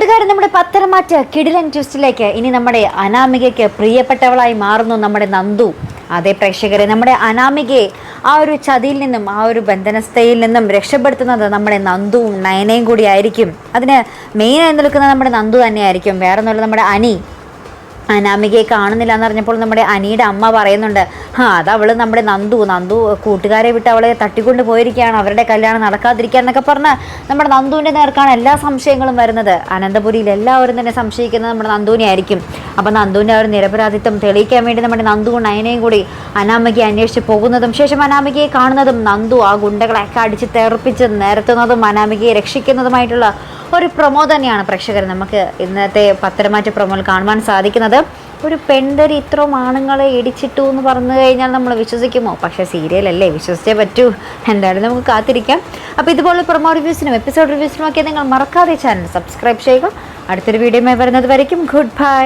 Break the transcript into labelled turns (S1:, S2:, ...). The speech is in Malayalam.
S1: കൂട്ടുകാരൻ നമ്മുടെ പത്തരമാറ്റ കിടിലൻ ട്വിസ്റ്റിലേക്ക് ഇനി നമ്മുടെ അനാമികയ്ക്ക് പ്രിയപ്പെട്ടവളായി മാറുന്നു നമ്മുടെ നന്ദു. അതേ പ്രേക്ഷകരെ നമ്മുടെ അനാമികയെ ആ ഒരു ചതിയിൽ നിന്നും ആ ഒരു ബന്ധനസ്ഥയിൽ നിന്നും രക്ഷപ്പെടുത്തുന്നത് നമ്മുടെ നന്ദുവും നയനയും കൂടി ആയിരിക്കും അതിന് മെയിനായി നിൽക്കുന്നത് നമ്മുടെ നന്ദു തന്നെയായിരിക്കും. വേറെ നമ്മുടെ അനി. അനാമികയെ കാണുന്നില്ല എന്ന് പറഞ്ഞപ്പോൾ നമ്മുടെ അനിയുടെ അമ്മ പറയുന്നുണ്ട് ആ അത് അവൾ നമ്മുടെ നന്ദു. നന്ദു കൂട്ടുകാരെ വിട്ട് അവളെ തട്ടിക്കൊണ്ട് പോയിരിക്കുകയാണ്. അവരുടെ കല്യാണം നടക്കാതിരിക്കുക എന്നൊക്കെ പറഞ്ഞ് നമ്മുടെ നന്ദുവിന്റെ നേർക്കാണ് എല്ലാ സംശയങ്ങളും വരുന്നത്. അനന്തപുരിയിൽ എല്ലാവരും തന്നെ സംശയിക്കുന്നത് നമ്മുടെ നന്ദുവിനെ ആയിരിക്കും അപ്പം നന്ദുവിന്റെ ഒരു നിരപരാധിത്വം തെളിയിക്കാൻ വേണ്ടി നമ്മുടെ നന്ദുവും നയനയും കൂടി അനാമികയെ അന്വേഷിച്ച് പോകുന്നതും ശേഷം അനാമികയെ കാണുന്നതും നന്ദു ആ ഗുണ്ടകളെയൊക്കെ അടിച്ച് തെറപ്പിച്ച് നിരത്തുന്നതും അനാമികയെ രക്ഷിക്കുന്നതുമായിട്ടുള്ള ഒരു പ്രൊമോ തന്നെയാണ് പ്രേക്ഷകർ നമുക്ക് ഇന്നത്തെ പത്തരമാറ്റ പ്രൊമോയിൽ കാണുവാൻ സാധിക്കുന്നത്. ഒരു പെൺതരി ഇത്രയും ആണുങ്ങളെ ഇടിച്ചിട്ടു എന്ന് പറഞ്ഞു കഴിഞ്ഞാൽ നമ്മൾ വിശ്വസിക്കുമോ? പക്ഷേ സീരിയലല്ലേ വിശ്വസിച്ചേ പറ്റൂ. എന്തായാലും നമുക്ക് കാത്തിരിക്കാം. അപ്പോൾ ഇതുപോലെ പ്രൊമോ റിവ്യൂസിനും എപ്പിസോഡ് റിവ്യൂസിനും ഒക്കെ നിങ്ങൾ മറക്കാതെ ചാനൽ സബ്സ്ക്രൈബ് ചെയ്യുക. അടുത്തൊരു വീഡിയോ വരുന്നത് വരയ്ക്കും. Good bye.